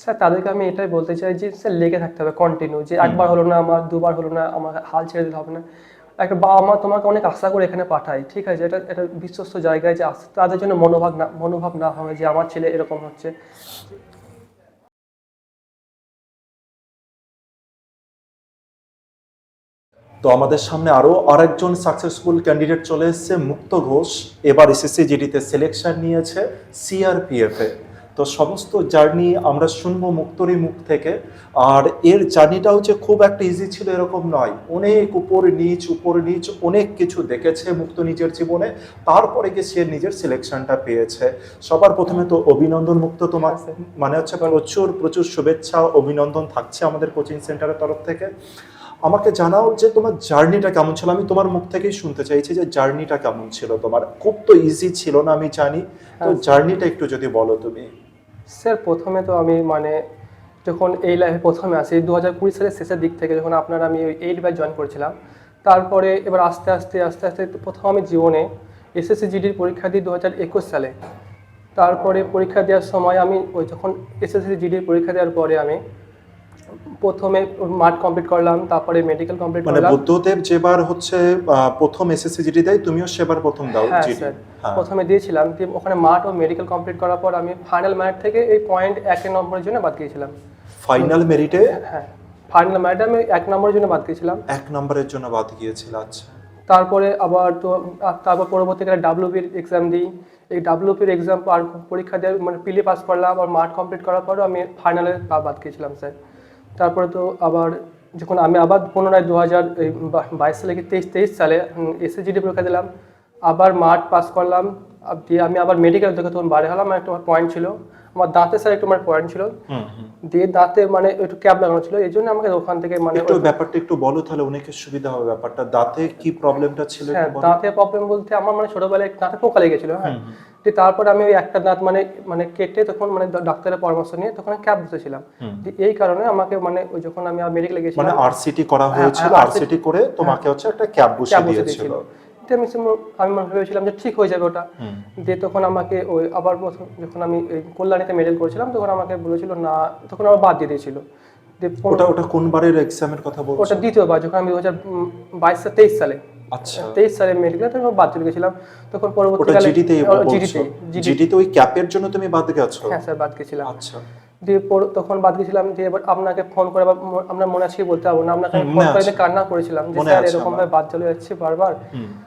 Sir তাদেরকে আমি এটাই বলতে চাই যে স্যার লেগে থাকতে হবে কন্টিনিউ যে একবার হলো না আমার দুবার হলো না আমার হাল ছেড়ে দিতে হবে না। একটা বাবা মা তোমাকে অনেক আশা করে এখানে পাঠায় ঠিক আছে? এটা এটা বিশ্বস্ত জায়গায় যে আস- তাদের জন্য মনোভাব না মনোভাব না হবে যে আমার ছেলে এরকম হচ্ছে। তো আমাদের সামনে আরও আরেকজন সাকসেসফুল ক্যান্ডিডেট চলে এসেছে মুক্ত ঘোষ। এবার এসএসসি জিডিতে সিলেকশন নিয়েছে সিআরপিএফ এ। তো সমস্ত জার্নি আমরা শুনব মুক্তরই মুখ থেকে। আর এর জার্নিটাও যে খুব একটা ইজি ছিল, এরকম নয়। অনেক উপর নিচ উপর নিচ, অনেক কিছু দেখেছে মুক্ত নিজের জীবনে। তারপরে গিয়ে সে নিজের সিলেকশনটা পেয়েছে। সবার প্রথমে তো অভিনন্দন মুক্ত তোমার। মানে হচ্ছে প্রচুর প্রচুর শুভেচ্ছা, অভিনন্দন থাকছে আমাদের কোচিং সেন্টারের তরফ থেকে। আমাকে জানাও যে তোমার জার্নিটা কেমন ছিল। আমি তোমার মুখ থেকেই শুনতে চাইছি যে জার্নিটা কেমন ছিল তোমার। খুব তো ইজি ছিল না আমি জানি। তো হ্যাঁ। জার্নিটা একটু যদি বলো তুমি। স্যার প্রথমে তো আমি মানে যখন এই লাইফে প্রথমে আসি দু হাজার কুড়ি সালের শেষের দিক থেকে যখন আপনার আমি ওই এইট ব্যাচ জয়েন করেছিলাম তারপরে এবার আস্তে আস্তে আস্তে আস্তে প্রথম আমি জীবনে এসএসসি জিডির পরীক্ষা দিই দু হাজার একুশ সালে। তারপরে পরীক্ষা দেওয়ার সময় আমি ওই যখন এসএসসি জিডির পরীক্ষা দেওয়ার পরে আমি প্রথমে মাঠ কমপ্লিট করলাম তারপরে মেডিকেল কমপ্লিট মানে করলাম। বুদ্ধদেব যেবার হচ্ছে প্রথম এসএসসি জিডি দেয় তুমিও সেবার প্রথম দাও হ্যাঁ জিডি হ্যাঁ। প্রথমে দিয়েছিলাম ওখানে মাঠ ও মেডিকেল কমপ্লিট করার পর আমি ফাইনাল ম্যাট থেকে এই পয়েন্ট এক নম্বরের জন্য বাদ গিয়েছিলাম। ফাইনাল মেরিটে হ্যাঁ ফাইনাল ম্যাটে আমি এক নম্বরের জন্য বাদ গিয়েছিলাম। এক নম্বরের জন্য বাদ গিয়েছিল আচ্ছা। তারপরে আবার তো তারপর পরবর্তীকালে ডাব্লিউপির এক্সাম দিই। এই ডাব্লিউপির এক্সাম আর পরীক্ষা দিয়ে মানে পিলি পাস করলাম আর মাঠ কমপ্লিট করার পরও আমি ফাইনালে বাদ গিয়েছিলাম স্যার। তারপরে তো আবার যখন আমি আবার পুনরায় দু হাজার বাইশ সালে কি তেইশ তেইশ সালে এসএসজিডি পরীক্ষা দিলাম, আবার মাঠ পাস করলাম দিয়ে আমি আবার মেডিকেল থেকে তখন বাড়ি হলাম একটু আমার পয়েন্ট ছিল। আমার দাঁতে স্যার একটু আমার পয়েন্ট ছিল। দিয়ে দাঁতে মানে একটু ক্যাব লাগানো ছিল এই জন্য আমাকে ওখান থেকে মানে একটু ব্যাপারটা একটু বলো তাহলে অনেকের সুবিধা হবে ব্যাপারটা। দাঁতে কি প্রবলেমটা ছিল হ্যাঁ দাঁতে প্রবলেম বলতে আমার মানে ছোটবেলায় দাঁতে পোকা লেগেছিল হ্যাঁ। দিয়ে তারপরে আমি ওই একটা দাঁত মানে মানে কেটে তখন মানে ডাক্তারের পরামর্শ নিয়ে তখন ক্যাপ বসেছিলাম। এই কারণে আমাকে মানে ওই যখন আমি মেডিকেলে মানে গেছিলাম আরসিটি করা হ্যাঁ, হয়েছিল হ্যাঁ, আরসিটি করে তোমাকে হচ্ছে একটা বসিয়ে ক্যাপ বসে দিয়েছিল। দিয়ে আমি আমি মনে ভেবেছিলাম যে ঠিক হয়ে যাবে ওটা। দিয়ে তখন আমাকে ওই আবার প্রথম যখন আমি কল্যাণীতে মেডেল করেছিলাম তখন আমাকে বলেছিল না তখন আবার বাদ দিয়ে দিয়েছিল। ওটা ওটা কোন বারের এক্সামের কথা বলছো? ওটা দ্বিতীয়বার যখন আমি দু হাজার বাইশ তেইশ সালে। আচ্ছা। তেইশ সালে মেডিকেলে তখন বাদ চলে গেছিলাম। তখন পরবর্তীকালে জিডিতে জিডিতে ওই ক্যাপের জন্য তুমি বাদ গেছো? হ্যাঁ স্যার বাদ গেছিলাম। আচ্ছা। দিয়ে পর- তখন বাদ গেছিলাম দিয়ে এবার আপনাকে ফোন করে আপনার মনে আছে বলতে পারব না। আপনাকে ফোন করে কান্না করেছিলাম যে স্যার এরকম ভাবে বাদ চলে যাচ্ছে বারবার।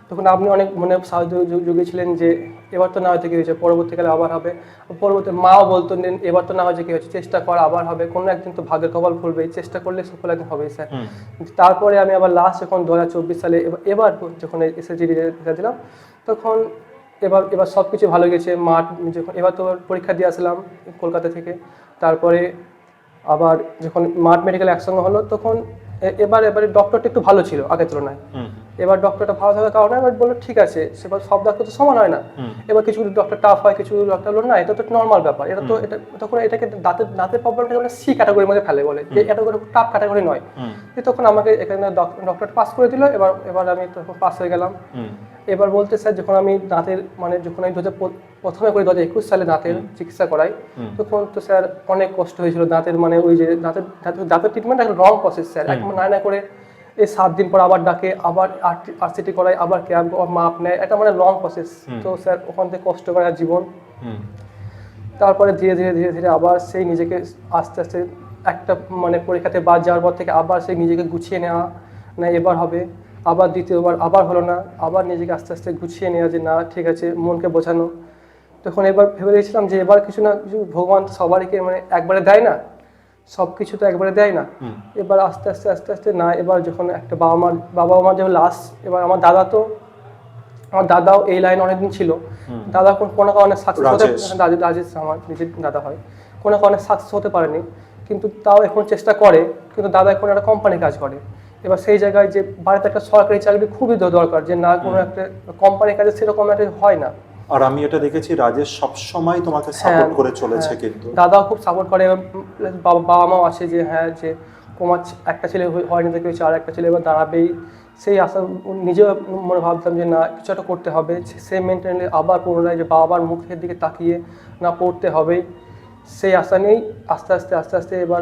তখন আপনি অনেক মনে সাহায্য যু- জুগিয়েছিলেন যে এবার তো না হয়তো কি হয়েছে পরবর্তীকালে আবার হবে। পরবর্তী মাও বলতো যে এবার তো না হয়েছে কি হয়েছে চেষ্টা কর আবার হবে। কোনো একদিন তো ভাগ্যের কপাল খুলবে চেষ্টা করলে সফল একদিন হবে স্যার। তারপরে আমি আবার লাস্ট যখন দু হাজার চব্বিশ সালে এবার- এবার যখন এসএসজি রেজাল্ট দিলাম তখন এবার এবার সব কিছু ভালো গেছে। মাঠ যখন এবার তো পরীক্ষা দিয়ে আসলাম কলকাতা থেকে। তারপরে আবার যখন মাঠ মেডিকেল একসঙ্গে হলো তখন এবার এবারে ডক্টরটা একটু ভালো ছিল আগের তুলনায়। এবার ডক্টরটা ভালো থাকার কারণে এবার বলল ঠিক আছে। সেবার সব ডাক্তার তো সমান হয় না। এবার কিছু ডক্টর টাফ হয় কিছু ডক্টর বলল না এটা তো নর্মাল ব্যাপার। এটা তো এটা তখন এটাকে দাঁতের দাঁতের প্রবলেমটা মানে সি ক্যাটাগরির মধ্যে ফেলে বলে যে এটা কোনো টাফ ক্যাটাগরি নয়। তখন আমাকে এখানে ডক্টর পাস করে দিল এবার এবার আমি তখন পাস হয়ে গেলাম। এবার বলতে স্যার যখন আমি দাঁতের মানে যখন আমি দু প্রথমে করে দু একুশ সালে দাঁতের চিকিৎসা করাই তখন তো স্যার অনেক কষ্ট হয়েছিল দাঁতের মানে ওই যে দাঁতের দাঁতের- ট্রিটমেন্ট একটা রং প্রসেস স্যার। এক না না করে এই সাত দিন পর আবার ডাকে আবার আরসিটি করায় আবার ক্যাব মাপ নেয় এটা মানে লং প্রসেস তো স্যার ওখান থেকে কষ্ট করা জীবন। তারপরে ধীরে ধীরে ধীরে ধীরে আবার সেই নিজেকে আস্তে আস্তে একটা মানে পরীক্ষাতে বাদ যাওয়ার পর থেকে আবার সেই নিজেকে গুছিয়ে নেওয়া না এবার হবে। আবার দ্বিতীয়বার আবার হলো না আবার নিজেকে আস্তে আস্তে গুছিয়ে নেওয়া যে না ঠিক আছে মনকে বোঝানো। তখন এবার ভেবে দিয়েছিলাম যে এবার কিছু না কিছু ভগবান সবারকে মানে একবারে দেয় না। সব কিছু তো একবারে দেয় না। এবার আস্তে আস্তে আস্তে আস্তে না এবার যখন একটা বাবা মার বাবা মার যখন লাস্ট এবার আমার দাদা তো আমার দাদাও এই লাইনে অনেকদিন ছিল। দাদা কোন কোনো কারণে সাকসেস হতে রাজেশ। রাজেশ আমার নিজের দাদা হয়। কোনো কারণে সাকসেস হতে পারেনি। কিন্তু তাও এখন চেষ্টা করে কিন্তু দাদা এখন একটা কোম্পানি কাজ করে। এবার সেই জায়গায় যে বাড়িতে একটা সরকারি চাকরি খুবই দরকার যে না কোনো একটা কোম্পানির কাজে সেরকম একটা হয় না। আর আমি এটা দেখেছি রাজেশ সব সময় তোমাকে সাপোর্ট হ্যাঁ, করে চলেছে হ্যাঁ। কিন্তু। দাদাও খুব সাপোর্ট করে এবং বাবা মাও আছে যে হ্যাঁ যে তোমার একটা ছেলে হয়নি দেখে হয়েছে আর একটা ছেলে এবার দাঁড়াবেই। সেই আশা নিজেও মনে ভাবতাম যে না কিছু একটা করতে হবে। সে মেনটেনে আবার পুনরায় যে বাবার মুখের দিকে তাকিয়ে না পড়তে হবে। সেই আশা নিয়েই আস্তে আস্তে আস্তে আস্তে এবার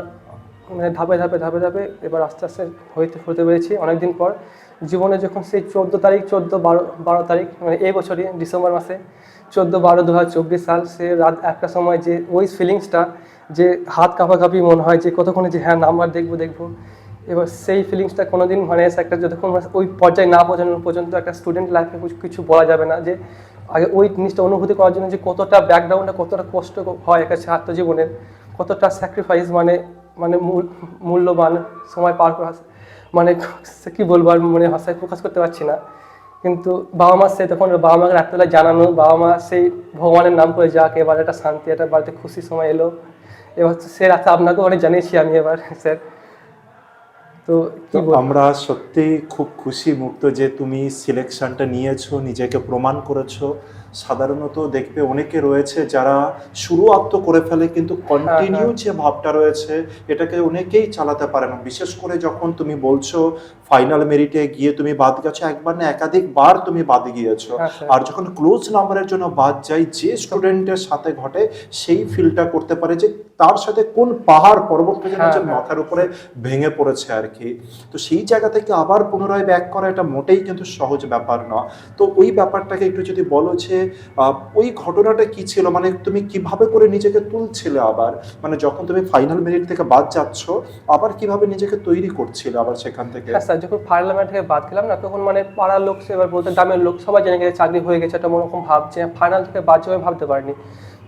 মানে ধাপে ধাপে ধাপে ধাপে এবার আস্তে আস্তে হইতে হতে পেরেছি। অনেকদিন পর জীবনে যখন সেই চোদ্দ তারিখ, চোদ্দ বারো বারো তারিখ মানে এই বছরই ডিসেম্বর মাসে, চোদ্দ বারো দু সাল সে রাত একটা সময় যে ওই ফিলিংসটা যে হাত কাঁপাকাঁপি মনে হয়, যে কতক্ষণে যে হ্যাঁ নাম্বার দেখব দেখব, এবার সেই ফিলিংসটা কোনো কোনোদিন মানে একটা যতক্ষণ মানে ওই পর্যায়ে না পৌঁছানো পর্যন্ত একটা স্টুডেন্ট লাইফে কিছু বলা যাবে না, যে আগে ওই জিনিসটা অনুভূতি করার জন্য যে কতটা ব্যাকগ্রাউন্ডে কতটা কষ্ট হয় একটা ছাত্র জীবনের কতটা স্যাক্রিফাইস মানে মানে মূল- মূল্যবান সময় পার করা মানে সে কি বলব আর মানে ভাষায় প্রকাশ করতে পারছি না। কিন্তু বাবা মা সে তখন বাবা মাকে রাত্রেবেলা জানানো, বাবা মা সেই ভগবানের নাম করে যাক, এবার একটা শান্তি, একটা বাড়িতে খুশি সময় এলো। এবার সে রাতে আপনাকেও অনেক জানিয়েছি আমি এবার, স্যার। তো আমরা সত্যি খুব খুশি মুক্ত যে তুমি সিলেকশনটা নিয়েছো, নিজেকে প্রমাণ করেছ। সাধারণত দেখবে অনেকে রয়েছে যারা শুরুয়াত তো করে ফেলে কিন্তু কন্টিনিউ যে ভাবটা রয়েছে এটাকে অনেকেই চালাতে পারে না। বিশেষ করে যখন তুমি বলছো ফাইনাল মেরিটে গিয়ে তুমি বাদ গেছো একবার না একাধিকবার তুমি বাদ গিয়েছো। হ্যাঁ, আর যখন ক্লোজ নাম্বারের জন্য বাদ যায় যে স্টুডেন্টের সাথে ঘটে সেই ফিলটা করতে পারে যে তার সাথে কোন পাহাড় পর্বত হ্যাঁ, যে হ্যাঁ। মাথার উপরে ভেঙে পড়েছে আর কি। তো সেই জায়গা থেকে আবার পুনরায় ব্যাক করা এটা মোটেই কিন্তু সহজ ব্যাপার না তো ওই ব্যাপারটাকে একটু যদি বলো যে ওই ঘটনাটা কি ছিল? মানে তুমি কীভাবে করে নিজেকে তুলছিলে আবার? মানে যখন তুমি ফাইনাল মেরিট থেকে বাদ যাচ্ছ, আবার কীভাবে নিজেকে তৈরি করছিলে আবার সেখান থেকে? হ্যাঁ স্যার, যখন পার্লামেন্ট থেকে বাদ গেলাম না, তখন মানে পাড়ার লোক এবার বলতে, গ্রামের লোক সবাই জেনে গেছে চাকরি হয়ে গেছে একটা মনোরকম ভাবছে ফাইনাল থেকে বাদ যাবে ভাবতে পারিনি।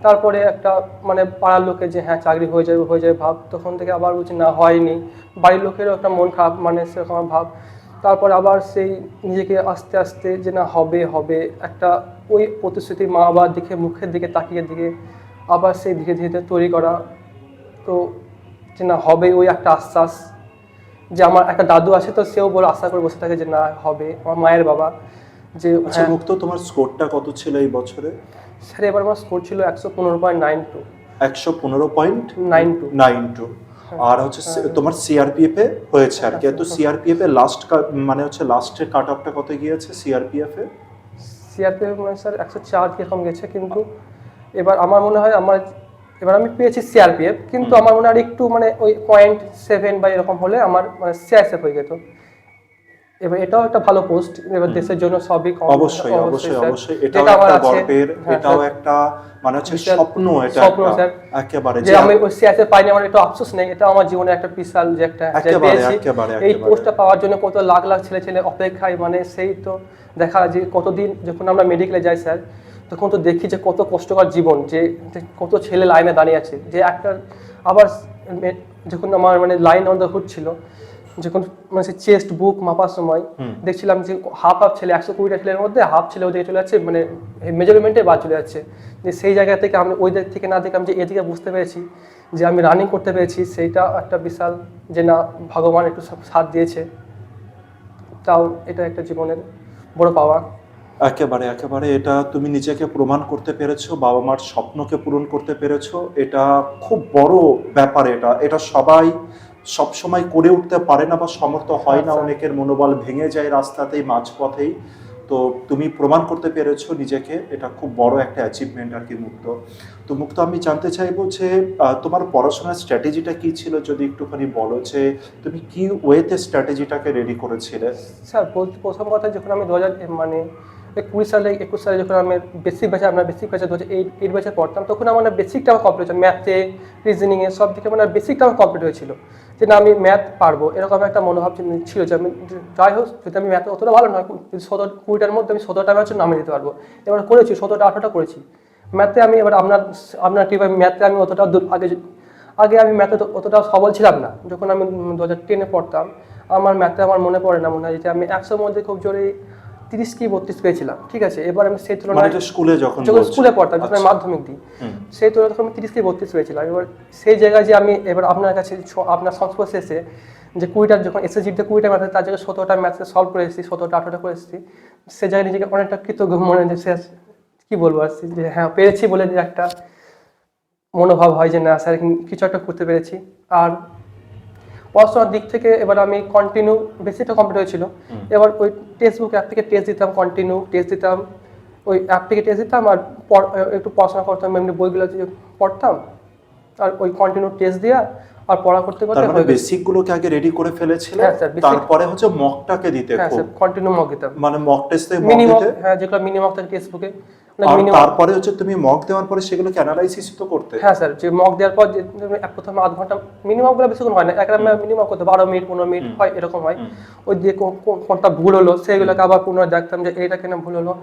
তারপরে একটা মানে পাড়ার লোকে যে হ্যাঁ চাকরি হয়ে যাবে হয়ে যাবে ভাব, তখন থেকে আবার বলছে, না, হয়নি। বাড়ির লোকেরও একটা মন খারাপ মানে সেরকম ভাব। তারপর আবার সেই নিজেকে আস্তে আস্তে যে না হবে হবে একটা ওই প্রতিশ্রুতি মা বাবার দিকে মুখের দিকে তাকিয়ে দিকে আবার সেই ধীরে ধীরে তৈরি করা। তো যে না হবে ওই একটা আশ্বাস যে আমার একটা দাদু আছে তো সেও বলে আশা করে বসে থাকে যে না হবে আমার মায়ের বাবা। যে আচ্ছা হ্যাঁ, মুক্ত তোমার স্কোরটা কত ছিল এই বছরে? স্যার এবার আমার স্কোর ছিল একশো পনেরো পয়েন্ট নাইন টু একশো পনেরো point nine two nine two আর হচ্ছে সে- তোমার সিআরপিএফ এ হয়েছে আর কি। তো সিআরপিএফ এ লাস্ট মানে হচ্ছে লাস্টের কাট অফটা কত গিয়েছে সিআরপিএফ এ সিআরপিএফ মানে স্যার একশো চার কীরকম গেছে কিন্তু এবার আমার মনে হয় আমার এবার আমি পেয়েছি সিআরপিএফ কিন্তু আমার মনে হয় আর একটু মানে ওই পয়েন্ট সেভেন বা এরকম হলে আমার মানে সিআইএসএফ হয়ে যেত। এবার এটাও একটা ভালো পোস্ট এবার দেশের জন্য সবই অবশ্যই অবশ্যই অবশ্যই এটাও একটা গল্পের হ্যাঁ, এটাও একটা মানে হচ্ছে স্বপ্ন এটা স্বপ্ন, স্যার। একেবারে যে আমি ওই সিআইএসএফ পাইনি আমার একটু আফসোস নেই এটা আমার জীবনে একটা বিশাল যে একটা পেয়েছি। এই। পোস্টটা পাওয়ার জন্য কত লাখ লাখ ছেলে ছেলে অপেক্ষায় মানে সেই তো দেখা যে কতদিন যখন আমরা মেডিকেলে যাই স্যার তখন তো দেখি যে কত কষ্টকর জীবন যে কত ছেলে লাইনে দাঁড়িয়ে আছে। যে একটা আবার যখন আমার মানে লাইন অন দ্য হুড ছিল যখন মানে চেস্ট বুক মাপার সময় দেখছিলাম যে হাফ হাফ ছেলে একশো কুড়িটা ছেলের মধ্যে হাফ ছেলে ওদিকে চলে যাচ্ছে মানে মেজারমেন্টে বাদ চলে যাচ্ছে। যে সেই জায়গা থেকে আমি ওই দিক থেকে না দেখে আমি যে এদিকে বুঝতে পেরেছি যে আমি রানিং করতে পেরেছি সেইটা একটা বিশাল যে না ভগবান একটু সাথ দিয়েছে। তাও এটা একটা জীবনের বড় পাওয়া। একেবারে একেবারে এটা তুমি নিজেকে প্রমাণ করতে পেরেছ বাবা মার স্বপ্নকে পূরণ করতে পেরেছ এটা খুব বড় ব্যাপার এটা। এটা সবাই সব সময় করে উঠতে পারে না বা সমর্থ হয় না। অনেকের মনোবল ভেঙে যায় রাস্তাতেই, মাঝপথেই। তো তুমি প্রমাণ করতে পেরেছ নিজেকে, এটা খুব বড় একটা অ্যাচিভমেন্ট আর কি মুক্ত। তো মুক্ত, আমি জানতে চাইব যে তোমার পড়াশোনার স্ট্র্যাটেজিটা কি ছিল? যদি একটুখানি বলো যে, তুমি কি ওয়েতে স্ট্র্যাটেজিটাকে রেডি করেছিলে? স্যার, প্রথম কথা যখন আমি দু হাজার মানে কুড়ি সালে, একুশ সালে যখন আমি বেসিক ব্যাচে আমরা বেসিক ব্যাচে দু এইট এইট ব্যাচে পড়তাম, তখন আমার বেসিকটা আমার কমপ্লিট হয়েছে ম্যাথে রিজনিংয়ে সব দিকে মানে বেসিকটা আমার কমপ্লিট হয়েছিল। যে না, আমি ম্যাথ পারব, এরকম একটা মনোভাব ছিল- যে আমি, যাই হোক, যদি আমি ম্যাথে অতটা ভালো নয় যদি সতেরো, কুড়িটার মধ্যে আমি সতেরোটা ম্যাচ নামিয়ে দিতে পারব। এবার করেছি, সতেরোটা, আঠারোটা করেছি। ম্যাথে আমি এবার আপনার আপনার টিপ ম্যাথে আমি অতটা দূর, আগে আগে আমি ম্যাথে অতটা সবল ছিলাম না। যখন আমি দু হাজার টেনে পড়তাম, আমার ম্যাথে আমার মনে পড়ে না, মনে হয় যে আমি একশোর মধ্যে খুব জোরে তিরিশ কি বত্রিশ পেয়েছিলাম ঠিক আছে? এবার আমি সেই মানে তুলনায় স্কুলে যখন যখন। স্কুলে পড়তাম যখন আমি আচ্ছা। মাধ্যমিক দিই সেই তুলনায় তখন আমি তিরিশ কি বত্রিশ পেয়েছিলাম। এবার সেই জায়গায় যে আমি এবার আপনার কাছে আপনার সংস্পর্শে এসে যে কুড়িটা যখন এসএসজিতে কুড়িটা ম্যাথে তার জায়গায় সতেরোটা ম্যাথে সলভ করে এসেছি সতেরোটা আঠারোটা করে এসেছি। সে জায়গায় নিজেকে অনেকটা কৃতজ্ঞ মনে যে সে কি বলব আর যে হ্যাঁ পেরেছি বলে যে একটা মনোভাব হয় যে না স্যার কিছু একটা করতে পেরেছি। আর পড়াশোনার দিক থেকে এবার আমি কন্টিনিউ বেশিটা কমপ্লিট হয়েছিল। এবার ওই টেক্সট বুক অ্যাপ থেকে টেস্ট দিতাম কন্টিনিউ টেস্ট দিতাম ওই অ্যাপ থেকে টেস্ট দিতাম আর একটু পড়াশোনা করতাম এমনি বইগুলো যে পড়তাম আর ওই কন্টিনিউ টেস্ট দেওয়া আর পড়া করতে করতে মানে বেসিক গুলোকে আগে রেডি করে ফেলেছিলে হ্যাঁ, তারপরে হচ্ছে মকটাকে দিতে হ্যাঁ খুব স্যার কন্টিনিউ মক দিতাম। মানে মক টেস্টে মক মিনিমাম দিতে? হ্যাঁ যেগুলো মিনিমাম থাকে টেক্সট বুকে আর মিনিমাম তারপরে হচ্ছে তুমি মক দেওয়ার পরে সেগুলোকে অ্যানালাইসিস তো করতে? হ্যাঁ স্যার যে মক দেওয়ার পর প্রথমে আধ ঘণ্টা মিনিমামগুলো বেশিক্ষণ হয় না। এক মিনিমাম করতে বারো মিনিট পনেরো মিনিট হয় এরকম হয়। ওই দিয়ে কোন- কোন- কোনটা ভুল হলো সেগুলোকে আবার পুনরায় দেখতাম যে এইটা কেন ভুল হলো।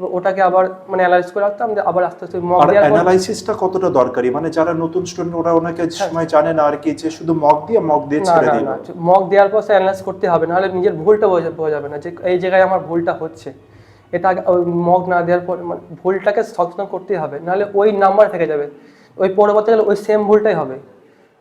ওটাকে আবার মানে অ্যানালাইজ করে রাখতাম যে আবার আস্তে আস্তে মক দেওয়ার অ্যানালাইসিসটা কতটা দরকারি? মানে যারা নতুন স্টুডেন্ট ওরা অনেকে সময় জানে না আর কি যে শুধু মক দিয়ে মক দিয়ে হ্যাঁ। ছেড়ে না মক দেওয়ার পর অ্যানালাইজ করতে হবে নাহলে নিজের ভুলটা বোঝা যাবে না। যে এই জায়গায় আমার ভুলটা হচ্ছে। এটা আগে মক না দেওয়ার পর মানে ভুলটাকে সচেতন করতেই হবে। নাহলে ওই নাম্বার থেকে যাবে। ওই পরবর্তীকালে ওই সেম ভুলটাই হবে।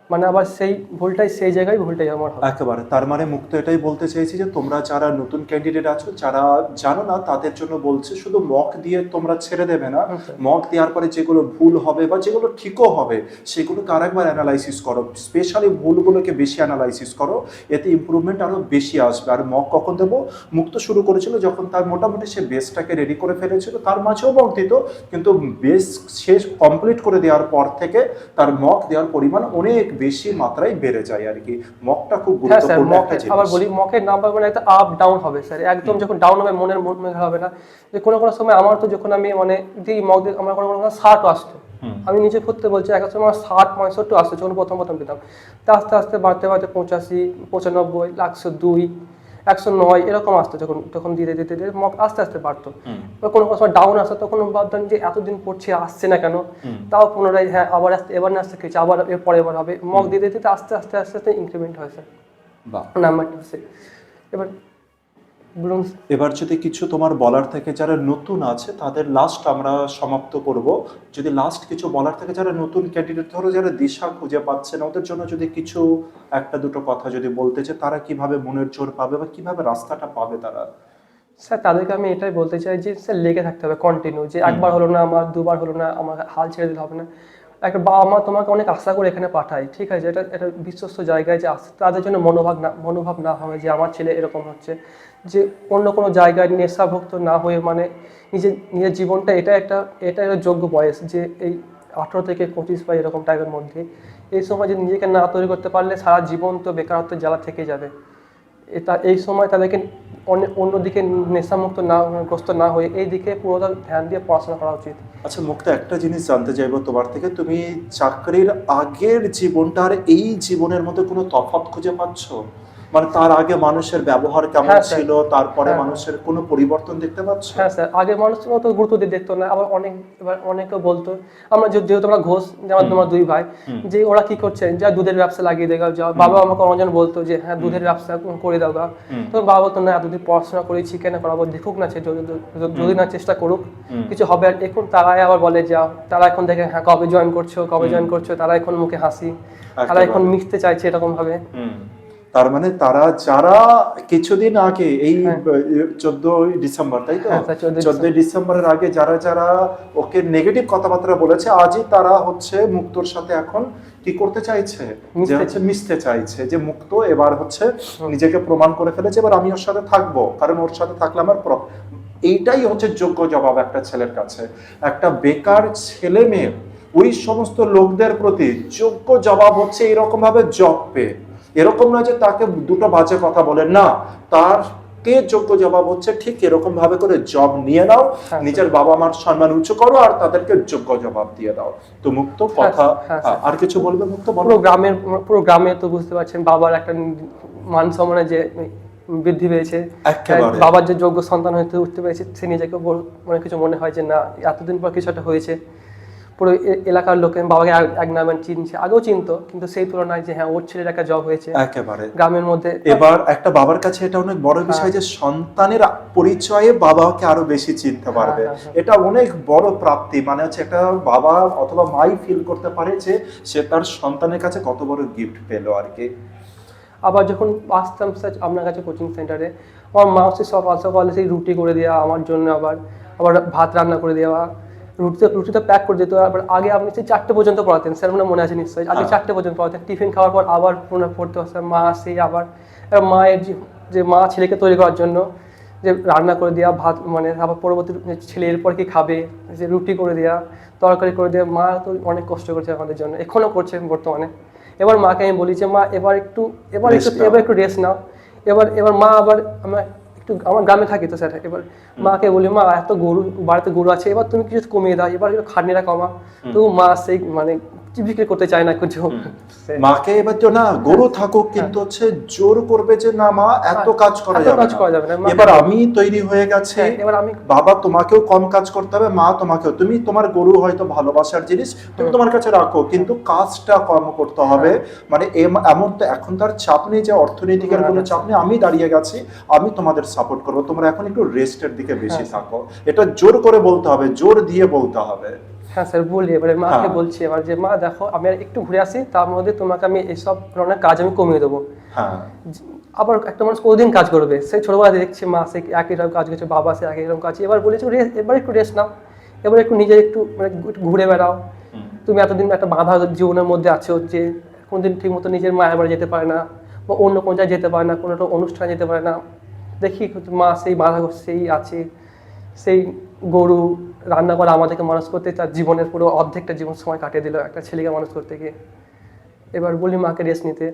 মানে আবার সেই ভুলটাই সেই জায়গায় ভুলটাই আমার একেবারে। তার মানে মুক্ত এটাই বলতে চাইছি যে তোমরা যারা নতুন ক্যান্ডিডেট আছো যারা জানো না তাদের জন্য বলছে শুধু মক দিয়ে তোমরা ছেড়ে দেবে না। মক দেওয়ার পরে যেগুলো ভুল হবে বা যেগুলো ঠিকও হবে সেগুলো সেগুলোকে আরেকবার অ্যানালাইসিস করো। স্পেশালি ভুলগুলোকে বেশি অ্যানালাইসিস করো এতে ইমপ্রুভমেন্ট আরও বেশি আসবে। আর মক কখন দেবো? মুক্ত শুরু করেছিল যখন তার মোটামুটি সে বেসটাকে রেডি করে ফেলেছিল তার মাঝেও মক দিত। কিন্তু বেস শেষ কমপ্লিট করে দেওয়ার পর থেকে তার মক দেওয়ার পরিমাণ অনেক বেশি মাত্রায় বেড়ে যায় আর কি। মকটা খুব হ্যাঁ গুরুত্বপূর্ণ একটা জিনিস। আবার বলি মকের নাম্বার মানে একটা আপ ডাউন হবে স্যার। একদম যখন ডাউন হবে মনের মন মেঘা হবে না। যে কোনো কোনো সময় আমার তো যখন আমি মানে দিই মক আমার কোনো কোনো ষাটও আসতো। আমি নিজে করতে বলছি এক সময় আমার ষাট পঁয়ষট্টি আসতো যখন প্রথম প্রথম পেতাম তা আস্তে আস্তে বাড়তে বাড়তে পঁচাশি পঁচানব্বই একশো দুই একশো নয় এরকম আসতো যখন তখন ধীরে ধীরে ধীরে মক আস্তে আস্তে বাড়তো। এবার কোনো সময় ডাউন আসতো তখন ভাবতাম যে এতদিন পড়ছে আসছে না কেন? তাও পুনরায় হ্যাঁ আবার আসতে এবার না আসতে খেয়েছে আবার এর পরে এবার হবে। মক দিতে দিতে আস্তে আস্তে আস্তে আস্তে ইনক্রিমেন্ট হয়েছে। বা নাম্বারটা হচ্ছে এবার এবার যদি কিছু তোমার বলার থেকে যারা নতুন আছে তাদের লাস্ট আমরা সমাপ্ত করব। যদি লাস্ট কিছু বলার থেকে যারা নতুন ক্যান্ডিডেট ধরো যারা দিশা খুঁজে পাচ্ছে না ওদের জন্য যদি কিছু একটা দুটো কথা যদি বলতে চায় তারা কীভাবে মনের জোর পাবে বা কীভাবে রাস্তাটা পাবে তারা? স্যার তাদেরকে আমি এটাই বলতে চাই যে স্যার লেগে থাকতে হবে কন্টিনিউ যে একবার হলো না আমার দুবার হলো না আমার হাল ছেড়ে দিলে হবে না। একটা বাবা মা তোমাকে অনেক আশা করে এখানে পাঠায় ঠিক আছে? এটা এটা বিশ্বস্ত জায়গায় যে আস- তাদের জন্য মনোভাব না মনোভাব না হয় যে আমার ছেলে এরকম হচ্ছে। যে অন্য কোনো জায়গায় নেশাভুক্ত না হয়ে মানে নিজের নিজের জীবনটা এটা একটা এটা একটা যোগ্য বয়স যে এই আঠেরো থেকে পঁচিশ বা এরকম টাইমের মধ্যে এই সময় যে নিজেকে না তৈরি করতে পারলে সারা জীবন তো বেকারত্ব জ্বালা থেকে যাবে। এটা, এই সময় তাদেরকে অন্য- অন্যদিকে নেশামুক্ত না, গ্রস্ত না হয়ে এই দিকে পুরোটা ধ্যান দিয়ে পড়াশোনা করা উচিত। আচ্ছা মুক্তা, একটা জিনিস জানতে চাইব তোমার থেকে। তুমি চাকরির আগের জীবনটা আর এই জীবনের মধ্যে কোনো তফাৎ খুঁজে পাচ্ছ? মানে তার আগে মানুষের ব্যবহার কেমন হ্যাঁ, ছিল তারপরে হ্যাঁ। মানুষের কোনো পরিবর্তন দেখতে পাচ্ছ? হ্যাঁ স্যার। আগে মানুষ অত গুরুত্ব দিয়ে দেখতো না আবার অনেক এবার অনেকে বলতো। আমরা যেহেতু আমরা ঘোষ যেমন তোমার দুই ভাই যে ওরা কি করছে? যা দুধের ব্যবসা লাগিয়ে দেগা যা বাবা আমাকে অনেকজন বলতো যে হ্যাঁ দুধের ব্যবসা করে দাও গা। তখন বাবা বলতো না এতদিন পড়াশোনা করেছি কেন? করাবো দেখুক না যদি না চেষ্টা করুক কিছু হবে। আর এখন তারাই আবার বলে যা তারা এখন দেখে হ্যাঁ কবে জয়েন করছ? কবে জয়েন করছ? তারা এখন মুখে হাসি। তারা এখন মিশতে চাইছে এরকম ভাবে। তার মানে তারা যারা কিছুদিন আগে এই চোদ্দই ডিসেম্বর তাই তো? হ্যাঁ, স্যার, 14 চোদ্দই ডিসেম্বরের আগে যারা যারা ওকে নেগেটিভ কথাবার্তা বলেছে আজই তারা হচ্ছে মুক্তর সাথে এখন কি করতে চাইছে? যে হচ্ছে মিশতে চাইছে যে মুক্ত এবার হচ্ছে নিজেকে প্রমাণ করে ফেলেছে এবার আমি ওর সাথে থাকব। কারণ ওর সাথে থাকলে আমার এইটাই হচ্ছে যোগ্য জবাব একটা ছেলের কাছে। একটা বেকার ছেলে মেয়ে ওই সমস্ত লোকদের প্রতি যোগ্য জবাব হচ্ছে এরকম ভাবে জব পেয়ে। এরকম নয় যে তাকে দুটো বাজে কথা বলে না। তার কে যোগ্য জবাব হচ্ছে ঠিক এরকম ভাবে করে জব নিয়ে নাও হ্যাঁ, নিজের বাবা মার সম্মান উঁচু করো আর তাদেরকে যোগ্য জবাব দিয়ে দাও। তো মুক্ত কথা হ্যাঁ, হ্যাঁ, আর কিছু বলবে মুক্ত বলো। গ্রামের পুরো গ্রামে তো বুঝতে পারছেন বাবার একটা মান সম্মানে যে বৃদ্ধি পেয়েছে। বাবার যে যোগ্য সন্তান হতে উঠতে পেরেছে সে নিজেকে মানে কিছু মনে হয় যে না এতদিন পর কিছু একটা হয়েছে। পুরো এলাকার লোকে বাবাকে এক- নামে চিনছে আগেও চিনতো কিন্তু সেই তুলনায় যে হ্যাঁ ওর ছেলের একটা জব হয়েছে। একেবারে। গ্রামের মধ্যে এবার একটা বাবার কাছে এটা অনেক বড় বিষয় যে সন্তানের পরিচয়ে বাবাকে আরও বেশি চিনতে পারবে। হ্যাঁ, হ্যাঁ। এটা অনেক বড় প্রাপ্তি। মানে হচ্ছে একটা বাবা অথবা মাই ফিল করতে পারে যে সে তার সন্তানের কাছে কত বড় গিফট পেল আর কি। আবার যখন আসতাম স্যার আপনার কাছে কোচিং সেন্টারে আমার মা হচ্ছে সকাল সকালে সেই রুটি করে দেওয়া আমার জন্য আবার আবার ভাত রান্না করে দেওয়া রুটিতে রুটিটা প্যাক করে দিত আবার আগে আপনি সেই চারটে পর্যন্ত পড়াতেন স্যার মনে মনে আছে নিশ্চয়ই? আগে হ্যাঁ। চারটে পর্যন্ত পড়াতেন টিফিন খাওয়ার পর আবার পুনরায় পড়তে বসে মা সেই আবার এবার মায়ের যে- যে মা ছেলেকে তৈরি করার জন্য যে রান্না করে দেওয়া ভাত মানে আবার পরবর্তী ছেলে এরপর কি খাবে যে রুটি করে দেওয়া তরকারি করে দেওয়া মা তো অনেক কষ্ট করছে আমাদের জন্য এখনও করছে বর্তমানে। এবার মাকে আমি বলি যে মা এবার একটু এবার একটু এবার একটু রেস্ট নাও। এবার এবার মা আবার আমার একটু আমার গ্রামে থাকি তো স্যার এবার মাকে বলি মা এত গরু বাড়িতে গরু আছে এবার তুমি কিছু কমিয়ে দাও এবার একটু খাটনিটা কমা তো মা সেই মানে বিক্রি করতে চায় না কিছু মাকে এবার তো না গরু থাকুক কিন্তু হচ্ছে জোর করবে যে না মা এত কাজ করা যাবে কাজ করা যাবে না। এবার আমি তৈরি হয়ে গেছি হ্যাঁ, এবার আমি বাবা তোমাকেও কম কাজ করতে হবে মা তোমাকেও। তুমি তোমার গরু হয়তো ভালোবাসার জিনিস তুমি তোমার কাছে রাখো কিন্তু কাজটা কম করতে হবে। মানে এমন তো এখন তার চাপ নেই যে অর্থনৈতিকের না, কোনো চাপ নেই। আমি দাঁড়িয়ে গেছি আমি তোমাদের সাপোর্ট করব। তোমরা এখন একটু রেস্টের দিকে বেশি হ্যাঁ। থাকো। এটা জোর করে বলতে হবে জোর দিয়ে বলতে হবে। হ্যাঁ স্যার বলি এবারে মাকে হ্যাঁ। বলছি এবার যে মা দেখো আমি আর একটু ঘুরে আসি তার মধ্যে তোমাকে আমি এইসব ধরনের কাজ আমি কমিয়ে দেবো। হ্যাঁ। আবার একটা মানুষ কতদিন কাজ করবে? সেই ছোটবেলা দেখছে মা সে একই রকম কাজ করছে বাবা সে একই রকম কাজ এবার বলেছে রেস্ট এবার একটু রেস্ট নাও। এবার একটু নিজে একটু মানে ঘুরে বেড়াও। তুমি এতদিন একটা বাধা জীবনের মধ্যে আছো যে কোনদিন ঠিক মতো নিজের মায়ের বাড়ি যেতে পারে না বা অন্য কোনো জায়গায় যেতে পারে না কোনো একটা অনুষ্ঠানে যেতে পারে না। দেখি মা সেই বাধা সেই আছে সেই গরু রান্না করা আমাদেরকে মানুষ করতে তার জীবনের পুরো অর্ধেকটা জীবন সময় কাটিয়ে দিল একটা ছেলেকে মানুষ করতে গিয়ে। এবার বলি মাকে রেস্ট নিতে।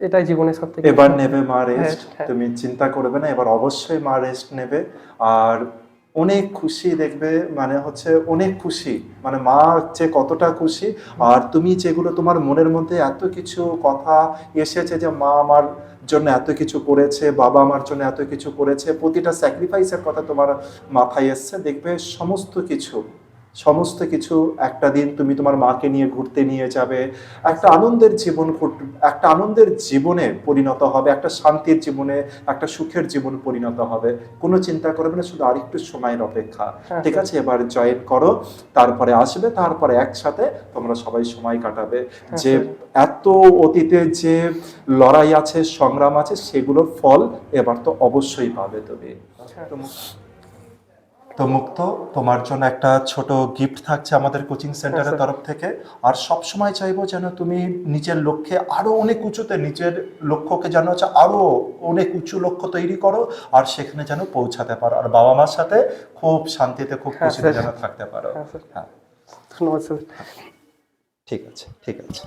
এটাই জীবনের সব থেকে এবার নেবে মা রেস্ট হ্যাঁ। তুমি চিন্তা করবে না এবার অবশ্যই মা রেস্ট নেবে। আর অনেক খুশি দেখবে মানে হচ্ছে অনেক খুশি। মানে মা হচ্ছে কতটা খুশি, আর তুমি যেগুলো তোমার মনের মধ্যে এত কিছু কথা এসেছে যে মা আমার জন্য এত কিছু করেছে, বাবা আমার জন্য এত কিছু করেছে, প্রতিটা স্যাক্রিফাইসের কথা তোমার মাথায় এসছে, দেখবে সমস্ত কিছু সমস্ত কিছু একটা দিন তুমি তোমার মাকে নিয়ে ঘুরতে নিয়ে যাবে। একটা আনন্দের জীবন একটা আনন্দের জীবনে পরিণত হবে একটা শান্তির জীবনে একটা সুখের জীবন পরিণত হবে। কোনো চিন্তা করবে না শুধু আরেকটু সময়ের অপেক্ষা। হ্যাঁ, ঠিক আছে এবার জয়েন করো তারপরে আসবে তারপরে একসাথে তোমরা সবাই সময় কাটাবে। যে এত অতীতে যে লড়াই আছে সংগ্রাম আছে সেগুলোর ফল এবার তো অবশ্যই পাবে তুমি। তো মুক্ত তোমার জন্য একটা ছোট গিফট থাকছে আমাদের কোচিং সেন্টারের তরফ থেকে। আর সব সময় চাইব যেন তুমি নিজের লক্ষ্যে আরও অনেক উঁচুতে নিজের লক্ষ্যকে যেন হচ্ছে আরও অনেক উঁচু লক্ষ্য তৈরি করো আর সেখানে যেন পৌঁছাতে পারো। আর বাবা মার সাথে খুব শান্তিতে খুব হ্যাঁ, খুশিতে যেন থাকতে পারো। হ্যাঁ, হ্যাঁ। ধন্যবাদ স্যার। ঠিক আছে ঠিক আছে।